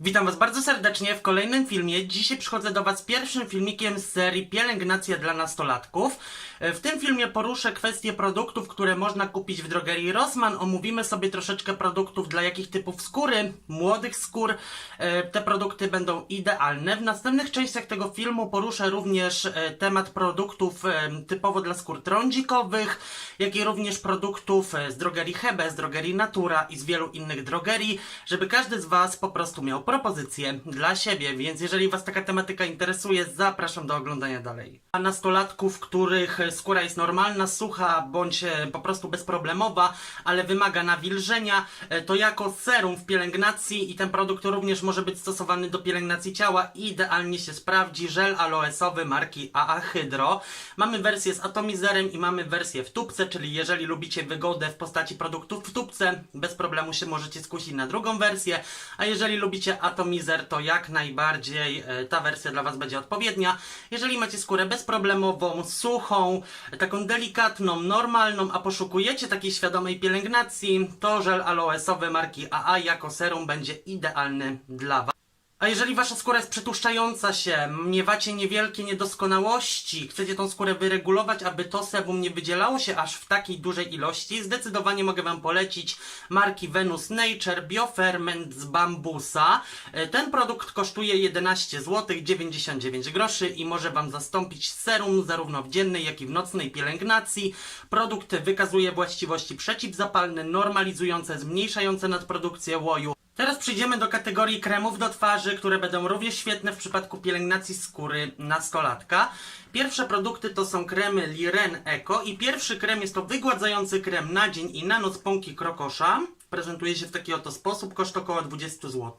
Witam Was bardzo serdecznie w kolejnym filmie. Dzisiaj przychodzę do Was z pierwszym filmikiem z serii Pielęgnacja dla nastolatków. E, W tym filmie poruszę kwestie produktów, które można kupić w drogerii Rossmann. Omówimy sobie troszeczkę produktów dla jakich typów skóry, młodych skór. E, Te produkty będą idealne. W następnych częściach tego filmu poruszę również e, temat produktów typowo dla skór trądzikowych, jak i również produktów z drogerii Hebe, z drogerii Natura i z wielu innych drogerii, żeby każdy z Was po prostu miał propozycję dla siebie, więc jeżeli Was taka tematyka interesuje, zapraszam do oglądania dalej. A nastolatków, których skóra jest normalna, sucha bądź e, po prostu bezproblemowa, ale wymaga nawilżenia, e, to jako serum w pielęgnacji i ten produkt również może być stosowany do pielęgnacji ciała idealnie się sprawdzi żel aloesowy marki AA Hydro. Mamy wersję z atomizerem i mamy wersję w tubce, czyli jeżeli lubicie wygodę w postaci produktów w tubce, bez problemu się możecie skusić na drugą wersję, a jeżeli lubicie atomizer, to jak najbardziej e, ta wersja dla Was będzie odpowiednia. Jeżeli macie skórę bezproblemową, suchą, taką delikatną, normalną, a poszukujecie takiej świadomej pielęgnacji, to żel aloesowy marki AA jako serum będzie idealny dla Was. A jeżeli wasza skóra jest przetłuszczająca się, miewacie niewielkie niedoskonałości, chcecie tą skórę wyregulować, aby to sebum nie wydzielało się aż w takiej dużej ilości, zdecydowanie mogę wam polecić marki Venus Nature Bioferment z bambusa. E, Ten produkt kosztuje 11 zł 99 groszy i może wam zastąpić serum zarówno w dziennej, jak i w nocnej pielęgnacji. Produkt wykazuje właściwości przeciwzapalne, normalizujące, zmniejszające nadprodukcję łoju. Teraz przejdziemy do kategorii kremów do twarzy, które będą również świetne w przypadku pielęgnacji skóry nastolatka. Pierwsze produkty to są kremy Liren Eco i pierwszy krem jest to wygładzający krem na dzień i na noc pąki krokosza. Prezentuje się w taki oto sposób, koszt około 20 zł.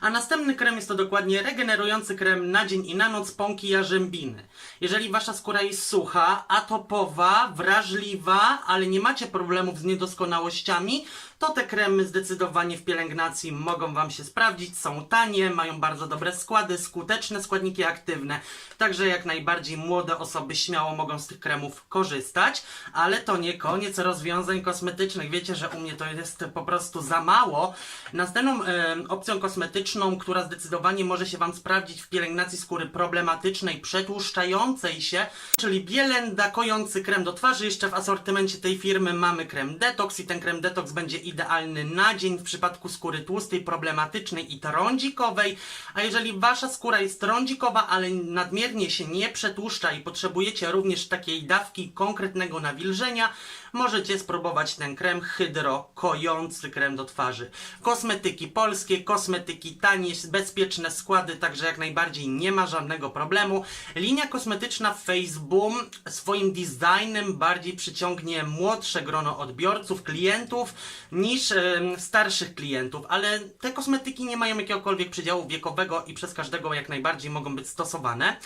A następny krem jest to dokładnie regenerujący krem na dzień i na noc pąki jarzębiny. Jeżeli wasza skóra jest sucha, atopowa, wrażliwa, ale nie macie problemów z niedoskonałościami, to te kremy zdecydowanie w pielęgnacji mogą Wam się sprawdzić. Są tanie, mają bardzo dobre składy, skuteczne składniki aktywne. Także jak najbardziej młode osoby śmiało mogą z tych kremów korzystać. Ale to nie koniec rozwiązań kosmetycznych. Wiecie, że u mnie to jest po prostu za mało. Następną e, opcją kosmetyczną, która zdecydowanie może się Wam sprawdzić w pielęgnacji skóry problematycznej, przetłuszczającej się, czyli bielenda kojący krem do twarzy. Jeszcze w asortymencie tej firmy mamy krem detox i ten krem detox będzie idealny na dzień w przypadku skóry tłustej, problematycznej i trądzikowej. A jeżeli wasza skóra jest trądzikowa, ale nadmiernie się nie przetłuszcza i potrzebujecie również takiej dawki konkretnego nawilżenia, możecie spróbować ten krem hydro kojący krem do twarzy. Kosmetyki polskie, kosmetyki tanie, bezpieczne składy, także jak najbardziej nie ma żadnego problemu. Linia kosmetyczna Face Boom swoim designem bardziej przyciągnie młodsze grono odbiorców, klientów niż starszych klientów, ale te kosmetyki nie mają jakiegokolwiek przedziału wiekowego i przez każdego jak najbardziej mogą być stosowane.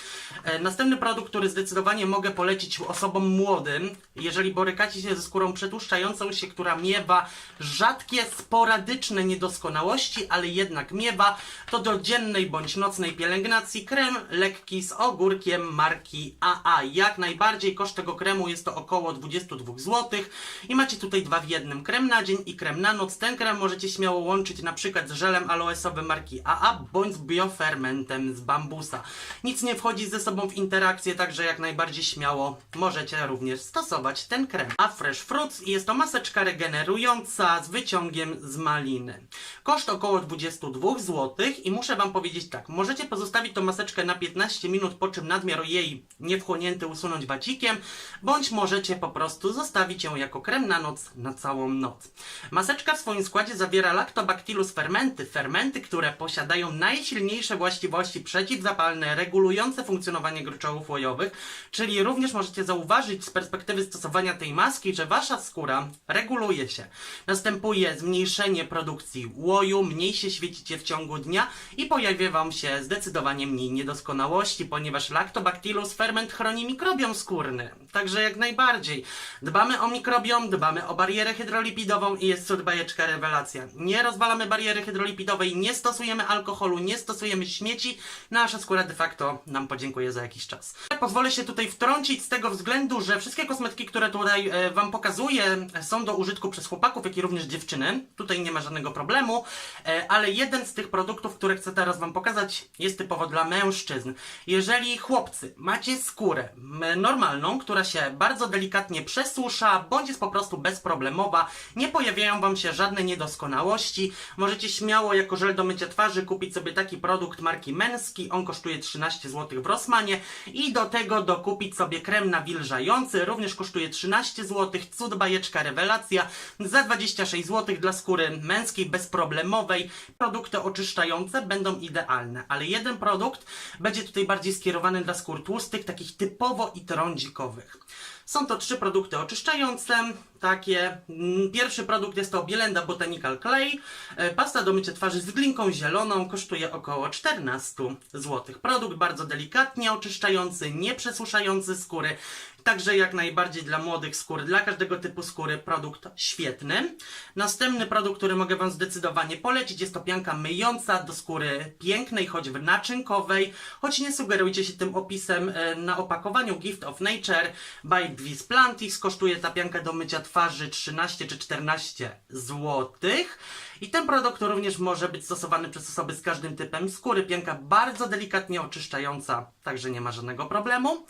E, następny produkt, który zdecydowanie mogę polecić osobom młodym, jeżeli borykacie się ze skórą przetłuszczającą się, która miewa rzadkie, sporadyczne niedoskonałości, ale jednak miewa, to do dziennej bądź nocnej pielęgnacji krem lekki z ogórkiem marki AA. Jak najbardziej koszt tego kremu jest to około 22 zł i macie tutaj dwa w jednym krem na dzień i krem na noc. Ten krem możecie śmiało łączyć na przykład z żelem aloesowym marki AA bądź z biofermentem z bambusa. Nic nie wchodzi ze sobą w interakcję, także jak najbardziej śmiało możecie również stosować ten krem. A Fresh Fruits jest to maseczka regenerująca z wyciągiem z maliny. Koszt około 22 zł i muszę Wam powiedzieć tak, możecie pozostawić tą maseczkę na 15 minut, po czym nadmiar jej niewchłonięty usunąć wacikiem, bądź możecie po prostu zostawić ją jako krem na noc na całą noc. Maseczka w swoim składzie zawiera Lactobacillus fermenty, fermenty, które posiadają najsilniejsze właściwości przeciwzapalne, regulujące funkcjonowanie gruczołów łojowych, czyli również możecie zauważyć z perspektywy stosowania tej maski, że Wasza skóra reguluje się. Następuje zmniejszenie produkcji łoju, mniej się świecicie w ciągu dnia i pojawia Wam się zdecydowanie mniej niedoskonałości, ponieważ Lactobacillus ferment chroni mikrobiom skórny. Także jak najbardziej. Dbamy o mikrobiom, dbamy o barierę hydrolipidową i jest cud bajeczka rewelacja. Nie rozwalamy bariery hydrolipidowej, nie stosujemy alkoholu, nie stosujemy śmieci. Nasza skóra de facto nam podziękuje za jakiś czas. Pozwolę się tutaj wtrącić z tego względu, że wszystkie kosmetyki, które tutaj e, Wam pokazuję, są do użytku przez chłopaków, jak i również dziewczyny. Tutaj nie ma żadnego problemu, e, ale jeden z tych produktów, które chcę teraz Wam pokazać, jest typowo dla mężczyzn. Jeżeli chłopcy macie skórę normalną, która się bardzo delikatnie przesusza, bądź jest po prostu bezproblemowa, nie pojawiają Wam się żadne niedoskonałości, możecie śmiało jako żel do mycia twarzy kupić sobie taki produkt marki Męski, on kosztuje 13 zł w Rossmanie i do tego dokupić sobie krem nawilżający, również kosztuje 13 zł, cud bajeczka rewelacja, za 26 zł dla skóry męskiej, bezproblemowej. Produkty oczyszczające będą idealne, ale jeden produkt będzie tutaj bardziej skierowany dla skór tłustych, takich typowo i trądzikowych. Są to trzy produkty oczyszczające, takie. mm, Pierwszy produkt jest to Bielenda Botanical Clay. E, Pasta do mycia twarzy z glinką zieloną kosztuje około 14 zł. Produkt bardzo delikatnie oczyszczający, nie przesuszający skóry. Także jak najbardziej dla młodych skór, dla każdego typu skóry produkt świetny. Następny produkt, który mogę Wam zdecydowanie polecić, jest to pianka myjąca do skóry pięknej, choć w naczynkowej. Choć nie sugerujcie się tym opisem e, na opakowaniu Gift of Nature by Dvis Plantis. Kosztuje ta pianka do mycia twarzy 13 czy 14 złotych. I ten produkt również może być stosowany przez osoby z każdym typem skóry. Pianka bardzo delikatnie oczyszczająca, także nie ma żadnego problemu.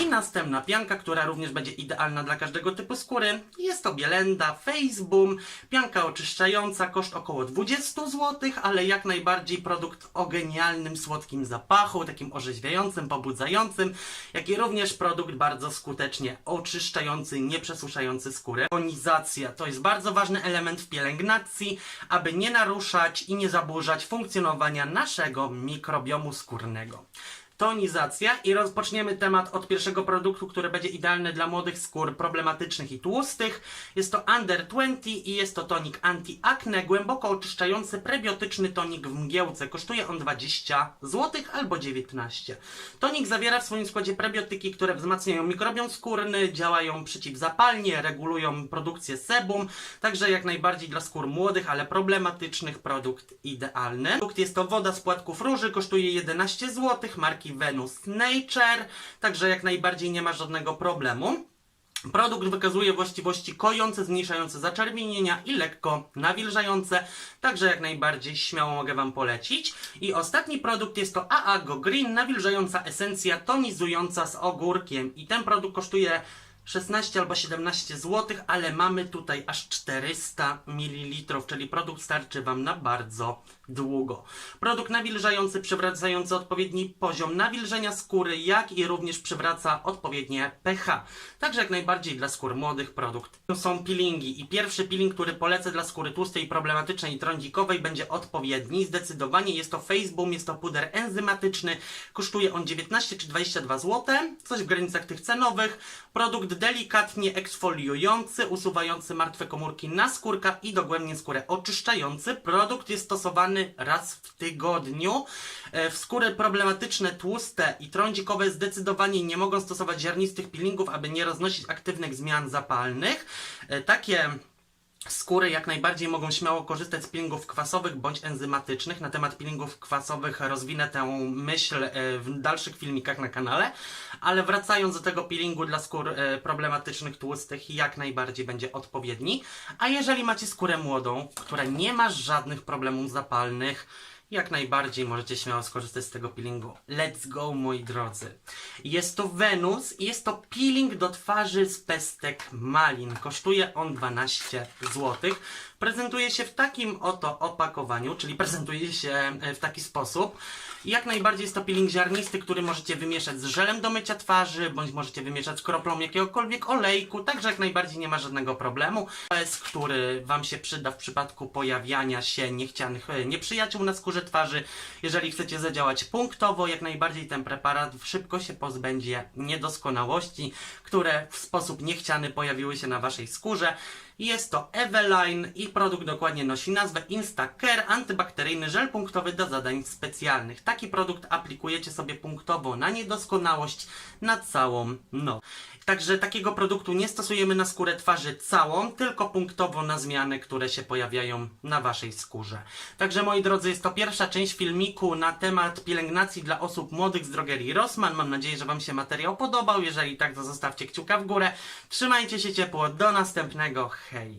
I następna pianka, która również będzie idealna dla każdego typu skóry, jest to Bielenda Face Boom. Pianka oczyszczająca, koszt około 20 zł, ale jak najbardziej produkt o genialnym, słodkim zapachu, takim orzeźwiającym, pobudzającym, jak i również produkt bardzo skutecznie oczyszczający, nieprzesuszający skórę. Tonizacja to jest bardzo ważny element w pielęgnacji, aby nie naruszać i nie zaburzać funkcjonowania naszego mikrobiomu skórnego. Tonizacja i rozpoczniemy temat od pierwszego produktu, który będzie idealny dla młodych skór problematycznych i tłustych. Jest to Under 20 i jest to tonik anti-acne, głęboko oczyszczający prebiotyczny tonik w mgiełce. Kosztuje on 20 zł albo 19. Tonik zawiera w swoim składzie prebiotyki, które wzmacniają mikrobiom skórny, działają przeciwzapalnie, regulują produkcję sebum, także jak najbardziej dla skór młodych, ale problematycznych produkt idealny. Produkt jest to woda z płatków róży, kosztuje 11 zł, marki Venus Nature, także jak najbardziej nie ma żadnego problemu. Produkt wykazuje właściwości kojące, zmniejszające zaczerwienienia i lekko nawilżające, także jak najbardziej śmiało mogę Wam polecić. I ostatni produkt jest to AA Go Green, nawilżająca esencja tonizująca z ogórkiem. I ten produkt kosztuje 16 albo 17 zł, ale mamy tutaj aż 400 ml, czyli produkt starczy Wam na bardzo długo. Produkt nawilżający, przywracający odpowiedni poziom nawilżenia skóry, jak i również przywraca odpowiednie pH. Także jak najbardziej dla skór młodych produkt. Są peelingi i pierwszy peeling, który polecę dla skóry tłustej, problematycznej i trądzikowej będzie odpowiedni. Zdecydowanie jest to Face Boom, jest to puder enzymatyczny. Kosztuje on 19 czy 22 zł, coś w granicach tych cenowych. Produkt delikatnie eksfoliujący, usuwający martwe komórki na skórka i dogłębnie skórę oczyszczający. Produkt jest stosowany raz w tygodniu. E, W skóry problematyczne, tłuste i trądzikowe zdecydowanie nie mogą stosować ziarnistych peelingów, aby nie roznosić aktywnych zmian zapalnych. E, Takie Skóry jak najbardziej mogą śmiało korzystać z peelingów kwasowych bądź enzymatycznych. Na temat peelingów kwasowych rozwinę tę myśl e, w dalszych filmikach na kanale, ale wracając do tego peelingu dla skór e, problematycznych, tłustych, jak najbardziej będzie odpowiedni. A jeżeli macie skórę młodą, która nie ma żadnych problemów zapalnych, jak najbardziej możecie śmiało skorzystać z tego peelingu. Let's go, moi drodzy. Jest to Venus i jest to peeling do twarzy z pestek malin. Kosztuje on 12 zł. Prezentuje się w takim oto opakowaniu, czyli prezentuje się e, w taki sposób. Jak najbardziej jest to peeling ziarnisty, który możecie wymieszać z żelem do mycia twarzy, bądź możecie wymieszać z kroplą jakiegokolwiek olejku, także jak najbardziej nie ma żadnego problemu. Bez, który Wam się przyda w przypadku pojawiania się niechcianych e, nieprzyjaciół na skórze twarzy. Jeżeli chcecie zadziałać punktowo, jak najbardziej ten preparat szybko się pozbędzie niedoskonałości, które w sposób niechciany pojawiły się na Waszej skórze. Jest to Eveline i produkt dokładnie nosi nazwę Instacare, antybakteryjny żel punktowy do zadań specjalnych. Taki produkt aplikujecie sobie punktowo na niedoskonałość na całą noc. Także takiego produktu nie stosujemy na skórę twarzy całą, tylko punktowo na zmiany, które się pojawiają na waszej skórze. Także moi drodzy, jest to pierwsza część filmiku na temat pielęgnacji dla osób młodych z drogerii Rossmann. Mam nadzieję, że wam się materiał podobał. Jeżeli tak, to zostawcie kciuka w górę. Trzymajcie się ciepło. Do następnego. Hej!